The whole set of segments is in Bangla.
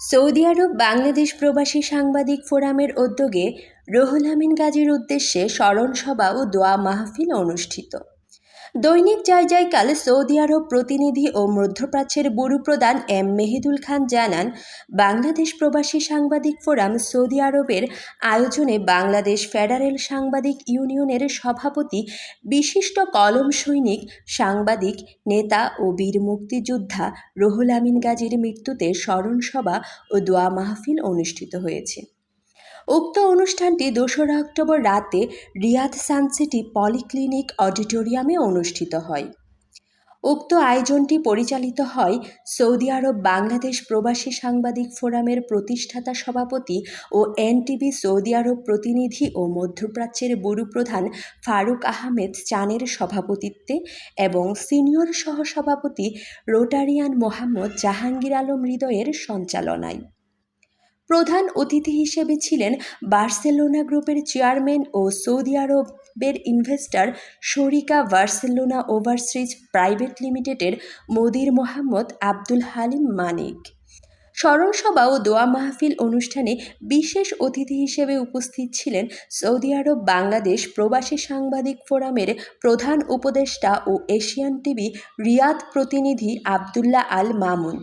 সৌদি আরব বাংলাদেশ প্রবাসী সাংবাদিক ফোরামের উদ্যোগে রোহুল আমিন গাজীর উদ্দেশ্যে স্মরণসভা ও দোয়া মাহফিল অনুষ্ঠিত। দৈনিক জয় জয়কাল সৌদি আরব প্রতিনিধি ও মধ্যপ্রাচ্যের বুরু প্রধান এম মেহিদুল খান জানান, বাংলাদেশ প্রবাসী সাংবাদিক ফোরাম সৌদি আরবের আয়োজনে বাংলাদেশ ফেডারেল সাংবাদিক ইউনিয়নের সভাপতি, বিশিষ্ট কলম সৈনিক, সাংবাদিক, নেতা ও বীর মুক্তিযোদ্ধা রুহুল আমিন গাজীর মৃত্যুতে স্মরণসভা ও দোয়া মাহফিল অনুষ্ঠিত হয়েছে। উক্ত অনুষ্ঠানটি দোসরা অক্টোবর রাতে রিয়াদ সানসিটি পলিক্লিনিক অডিটোরিয়ামে অনুষ্ঠিত হয়। উক্ত আয়োজনটি পরিচালিত হয় সৌদি আরব বাংলাদেশ প্রবাসী সাংবাদিক ফোরামের প্রতিষ্ঠাতা সভাপতি ও এনটিভি সৌদি আরব প্রতিনিধি ও মধ্যপ্রাচ্যের বুরু প্রধান ফারুক আহমেদ চানের সভাপতিত্বে এবং সিনিয়র সহসভাপতি রোটারিয়ান মোহাম্মদ জাহাঙ্গীর আলম হৃদয়ের সঞ্চালনায়। প্রধান অতিথি হিসেবে ছিলেন বার্সেলোনা গ্রুপের চেয়ারম্যান ও সৌদি আরবের ইনভেস্টর শরিকা বার্সেলোনা ওভারসিজ প্রাইভেট লিমিটেডের মদির মোহাম্মদ আব্দুল হালিম মানিক। স্মরণসভা ও দোয়া মাহফিল অনুষ্ঠানে বিশেষ অতিথি হিসেবে উপস্থিত ছিলেন সৌদি আরব বাংলাদেশ প্রবাসী সাংবাদিক ফোরামের প্রধান উপদেষ্টা ও এশিয়ান টিভি রিয়াদ প্রতিনিধি আবদুল্লাহ আল মামুন।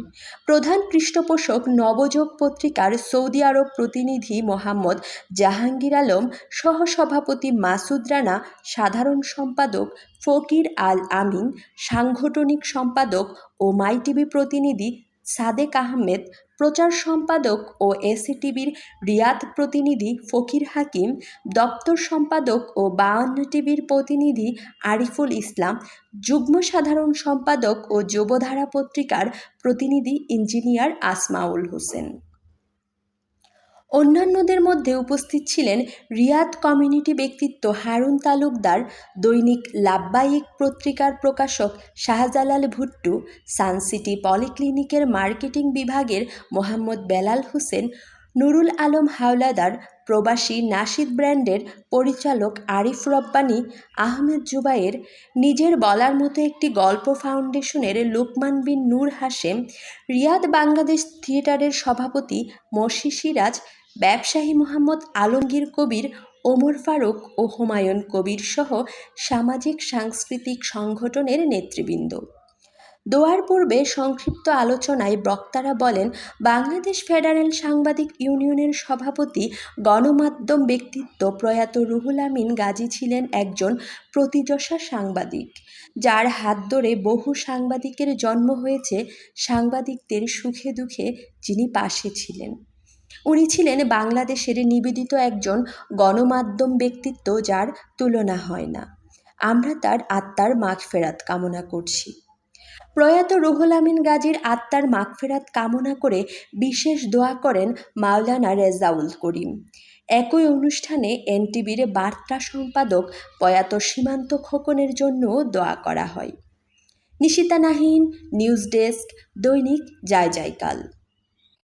প্রধান পৃষ্ঠপোষক নবযোগ পত্রিকার সৌদি আরব প্রতিনিধি মোহাম্মদ জাহাঙ্গীর আলম, সহসভাপতি মাসুদ রানা, সাধারণ সম্পাদক ফকির আল আমিন, সাংগঠনিক সম্পাদক ও মাই টিভি প্রতিনিধি সাদেক আহমেদ প্রচার সম্পাদক ও এসিটিভির রিয়াদ প্রতিনিধি ফকির হাকিম, দপ্তর সম্পাদক ও বায়ান্ন টিভির প্রতিনিধি আরিফুল ইসলাম, যুগ্ম সাধারণ সম্পাদক ও যুবধারা পত্রিকার প্রতিনিধি ইঞ্জিনিয়ার আসমাউল হোসেন। অন্যান্যদের মধ্যে উপস্থিত ছিলেন রিয়াদ কমিউনিটি ব্যক্তিত্ব হারুন তালুকদার, দৈনিক লাভবাহিক পত্রিকার প্রকাশক শাহজালাল ভুট্টু সানসিটি পলিক্লিনিকের মার্কেটিং বিভাগের মোহাম্মদ বেলাল হোসেন নুরুল আলম হাওলাদার প্রবাসী নাশিদ ব্র্যান্ডের পরিচালক আরিফ রব্বানী, আহমেদ জুবাইর নিজের বলার মতো একটি গল্প ফাউন্ডেশনের লোকমান বিন নূর হাশেম, রিয়াদ বাংলাদেশ থিয়েটারের সভাপতি মর্শি সিরাজ, ব্যবসায়ী মোহাম্মদ আলমগীর কবির, ওমর ফারুক ও হুমায়ুন কবির সহ সামাজিক সাংস্কৃতিক সংগঠনের নেতৃবৃন্দ। দোয়ার পূর্বে সংক্ষিপ্ত আলোচনায় বক্তারা বলেন, বাংলাদেশ ফেডারেল সাংবাদিক ইউনিয়নের সভাপতি, গণমাধ্যম ব্যক্তিত্ব প্রয়াত রুহুল আমিন গাজী ছিলেন একজন প্রতিযশা সাংবাদিক, যার হাত ধরে বহু সাংবাদিকের জন্ম হয়েছে, সাংবাদিকদের সুখে দুঃখে যিনি পাশে ছিলেন। উনি ছিলেন বাংলাদেশের নিবেদিত একজন গণমাধ্যম ব্যক্তিত্ব যার তুলনা হয় না। আমরা তার আত্মার মাগফেরাত কামনা করছি। প্রয়াত রুহুল আমিন গাজীর আত্মার মাগফেরাত কামনা করে বিশেষ দোয়া করেন মাওলানা রেজাউল করিম। একই অনুষ্ঠানে এনটিভির বার্তা সম্পাদক প্রয়াত সীমান্ত খোকনের জন্য দোয়া করা হয়। নিশিতা নাহিন, নিউজ ডেস্ক, দৈনিক জয় জয়কাল।